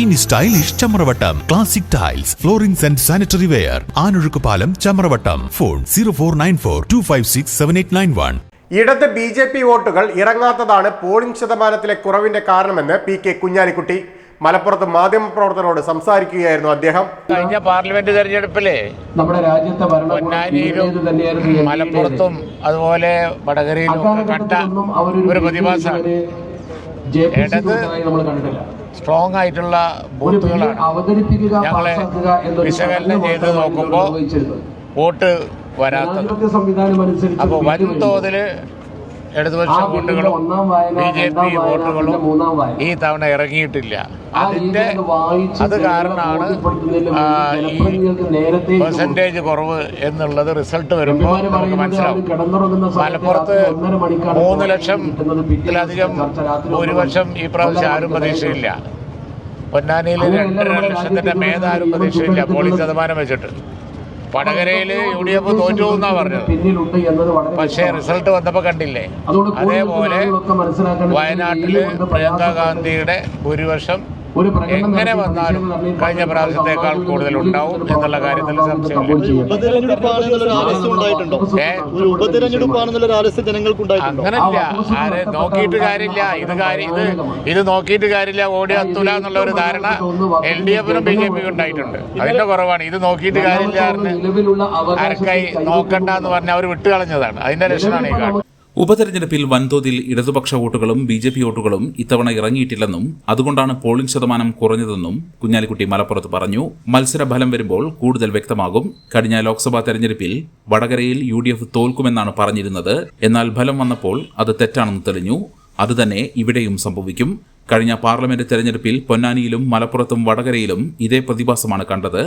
ഇനി stylish Chamravattam. Classic tiles floorings and sanitary ware ആനൊഴുക്ക് പാലം Chamravattam. Phone zero four nine four two five six seven eight nine one ഇടത് B J P വോട്ടുകൾ ഇറങ്ങാത്തതാണ് polling ശതമാനത്തിലെ കുറവിന്റെ കാരണമെന്ന് P K Kunhalikutty. മലപ്പുറത്ത് മാധ്യമപ്രവർത്തകരോട് സംസാരിക്കുകയായിരുന്നു അദ്ദേഹം. കഴിഞ്ഞ പാർലമെന്റ് തെരഞ്ഞെടുപ്പിലെ നമ്മുടെ രാജ്യത്തെ ഭരണകൂടം പൊന്നാനിയിലും മലപ്പുറത്തും അതുപോലെ വടകരയിലും കണ്ട ഒരു പ്രതിഭാസമാണ്. ഇടത് സ്ട്രോങ് ആയിട്ടുള്ള ബൂത്തുകളാണ് ഞങ്ങളെ വിശകലനം ചെയ്ത് നോക്കുമ്പോൾ വോട്ട് വരാത്തത്. അപ്പോൾ വൻതോതിൽ ഇടതുപക്ഷ വോട്ടുകളും ബി ജെ പി വോട്ടുകളും. ഈ തവണ ഇറങ്ങിയിട്ടില്ല. അതിന്റെ അത് കാരണമാണ് ഈ പെർസെന്റേജ് കുറവ് എന്നുള്ളത് റിസൾട്ട് വരുമ്പോൾ നമുക്ക് മനസ്സിലാവും. മലപ്പുറത്ത് മൂന്ന് ഒന്നര ഭൂരിപക്ഷം ഈ പ്രാവശ്യം ആരും പ്രതീക്ഷയില്ല. പൊന്നാനിയിൽ രണ്ടര ലക്ഷത്തിന്റെ മേധാരും പ്രതീക്ഷയില്ല. പോളിംഗ് ശതമാനം വെച്ചിട്ട്. വടകരയിൽ യു ഡി എഫ് തോറ്റു എന്നാ പറഞ്ഞത്? പക്ഷേ റിസൾട്ട് വന്നപ്പോൾ കണ്ടില്ലേ? അതേപോലെ ആളുകളൊക്കെ പ്രിയങ്കാ വയനാട്ടിൽ പ്രിയങ്ക ഗാന്ധിയുടെ ഭൂരിപക്ഷം എങ്ങനെ വന്നാലും കഴിഞ്ഞ പ്രാവശ്യത്തെക്കാൾ കൂടുതൽ ഉണ്ടാവും എന്നുള്ള കാര്യത്തിൽ സംശയമില്ല. അങ്ങനല്ല. ആരെ നോക്കിയിട്ട് കാര്യമില്ല. ഇത് കാര്യം ഇത് ഇത് നോക്കിയിട്ട് കാര്യമില്ല. ഓടി എത്തൂല എന്നുള്ള ഒരു ധാരണ എൽ ഡി എഫിനും ബി ജെ പിക്കും ഉണ്ടായിട്ടുണ്ട്. അതിന്റെ കുറവാണ്. ഇത് നോക്കിയിട്ട് കാര്യമില്ല ആർക്കായി നോക്കണ്ട എന്ന് പറഞ്ഞ് അവർ വിട്ടുകളഞ്ഞതാണ്. അതിന്റെ ലക്ഷണമാണ് ഈ കാണുന്നത്. ഉപതെരഞ്ഞെടുപ്പിൽ വൻതോതിൽ ഇടതുപക്ഷ വോട്ടുകളും ബി ജെ പി വോട്ടുകളും ഇത്തവണ ഇറങ്ങിയിട്ടില്ലെന്നും അതുകൊണ്ടാണ് പോളിംഗ് ശതമാനം കുറഞ്ഞതെന്നും കുഞ്ഞാലിക്കുട്ടി മലപ്പുറത്ത് പറഞ്ഞു. മത്സരഫലം വരുമ്പോൾ കൂടുതൽ വ്യക്തമാകും. കഴിഞ്ഞ ലോക്സഭാ തെരഞ്ഞെടുപ്പിൽ വടകരയിൽ യു ഡി എഫ് തോൽക്കുമെന്നാണ് പറഞ്ഞിരുന്നത്. എന്നാൽ ഫലം വന്നപ്പോൾ അത് തെറ്റാണെന്ന് തെളിഞ്ഞു. അതുതന്നെ ഇവിടെയും സംഭവിക്കും. കഴിഞ്ഞ പാർലമെന്റ് തെരഞ്ഞെടുപ്പിൽ പൊന്നാനിയിലും മലപ്പുറത്തും വടകരയിലും ഇതേ പ്രതിഭാസമാണ് കണ്ടത്.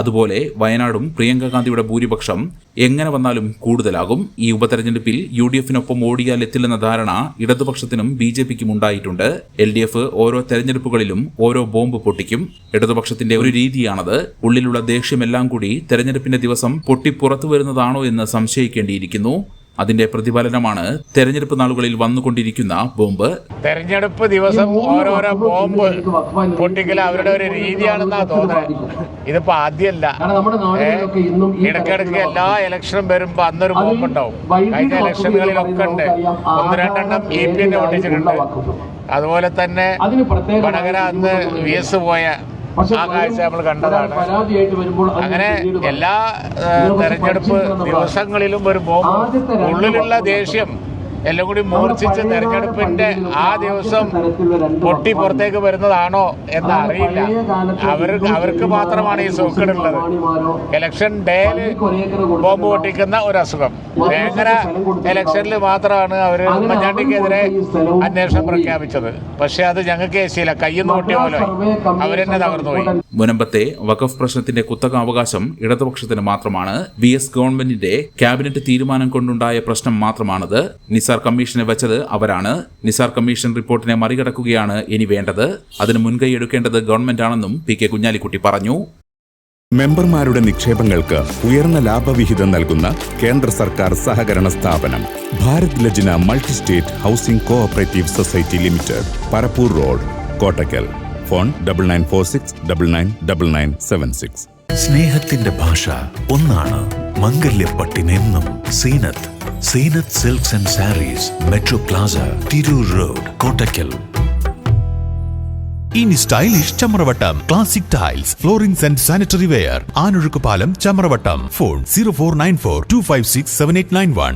അതുപോലെ വയനാടും പ്രിയങ്ക ഗാന്ധിയുടെ ഭൂരിപക്ഷം എങ്ങനെ വന്നാലും കൂടുതലാകും. ഈ ഉപതെരഞ്ഞെടുപ്പിൽ യു ഡി എഫിനൊപ്പം ഓടിയാൽ എത്തില്ലെന്ന ധാരണ ഇടതുപക്ഷത്തിനും ബി ജെ പിക്കും ഉണ്ടായിട്ടുണ്ട്. എൽ ഡി എഫ് ഓരോ തെരഞ്ഞെടുപ്പുകളിലും ഓരോ ബോംബ് പൊട്ടിക്കും. ഇടതുപക്ഷത്തിന്റെ ഒരു രീതിയാണത്. ഉള്ളിലുള്ള ദേഷ്യമെല്ലാം കൂടി തെരഞ്ഞെടുപ്പിന്റെ ദിവസം പൊട്ടിപ്പുറത്തു വരുന്നതാണോ എന്ന് സംശയിക്കേണ്ടിയിരിക്കുന്നു. അതിന്റെ പ്രതിഫലനമാണ് തെരഞ്ഞെടുപ്പ് നാളുകളിൽ വന്നുകൊണ്ടിരിക്കുന്ന ബോംബ്. തെരഞ്ഞെടുപ്പ് ദിവസം ഓരോരോ ബോംബ് പൊട്ടിക്കൽ അവരുടെ ഒരു രീതിയാണെന്നാ തോന്നുന്നത് ഇതിപ്പോ ആദ്യമല്ല ഇടക്കിടക്ക് എല്ലാ ഇലക്ഷനും വരുമ്പോ അന്നൊരു ബോംബ് ഉണ്ടാവും കഴിഞ്ഞ ഇലക്ഷനുകളിലൊക്കെ ഉണ്ട്. ഒന്ന് രണ്ടെണ്ണം ഇ പി എന്നെ പൊട്ടിച്ചിട്ടുണ്ട് അതുപോലെ തന്നെ വടകര അന്ന് വി എസ് പോയ ആ കാഴ്ച നമ്മൾ കണ്ടതാണ്. അങ്ങനെ എല്ലാ തെരഞ്ഞെടുപ്പ് ദിവസങ്ങളിലും വരുമ്പോൾ ഉള്ളിലുള്ള ദേഷ്യം എല്ലാം കൂടി മൂർച്ഛിച്ച് തെരഞ്ഞെടുപ്പിന്റെ ആ ദിവസം പൊട്ടി പുറത്തേക്ക് വരുന്നതാണോ എന്ന് അറിയില്ല. അവർ അവർക്ക് മാത്രമാണ് ഈ സൂക്കടുള്ളത് ഇലക്ഷൻ ഡേയിൽ ബോംബ് പൊട്ടിക്കുന്ന ഒരു അസുഖം വേങ്ങര ഇലക്ഷനിൽ മാത്രമാണ് അവർ ഉമ്മൻചാണ്ടിക്കെതിരെ അന്വേഷണം പ്രഖ്യാപിച്ചത്. പക്ഷെ അത് ഞങ്ങൾക്ക് ഏശിയില്ല. കയ്യിൽ പൊട്ടിയ പോലെ അവരെന്നെ തകർന്നുപോയി മുനമ്പത്തെ വഖഫ് പ്രശ്നത്തിന്റെ കുത്തക അവകാശം ഇടതുപക്ഷത്തിന് മാത്രമാണ്. വി എസ് ഗവൺമെന്റിന്റെ ക്യാബിനറ്റ് തീരുമാനം കൊണ്ടുണ്ടായ പ്രശ്നം മാത്രമാണത്. നിസാർ കമ്മീഷനെ വെച്ചത് അവരാണ്. നിസാർ കമ്മീഷൻ റിപ്പോർട്ടിനെ മറികടക്കുകയാണ് ഇനി വേണ്ടത്. അതിന് മുൻകൈ എടുക്കേണ്ടത് ഗവൺമെന്റാണെന്നും പി കെ കുഞ്ഞാലിക്കുട്ടി പറഞ്ഞു. മെമ്പർമാരുടെ നിക്ഷേപങ്ങൾക്ക് ഉയർന്ന ലാഭവിഹിതം നൽകുന്ന കേന്ദ്ര സർക്കാർ സഹകരണ സ്ഥാപനം Bharat Lajna multi state housing cooperative society limited Parappur road Kottakkal phone double nine four six double nine double nine seven six സ്നേഹത്തിന്റെ ഭാഷ ഒന്നാണ്. മംഗല്യപ്പട്ടിനെന്നും Zeenath Zeenath silks and sarees metro plaza Tirur road Kottakkal ഇനി stylish Chamravattam classic tiles floorings and sanitary ware ആനൊഴുക്കുപാലം Chamravattam. Phone zero four nine four two five six seven eight nine one.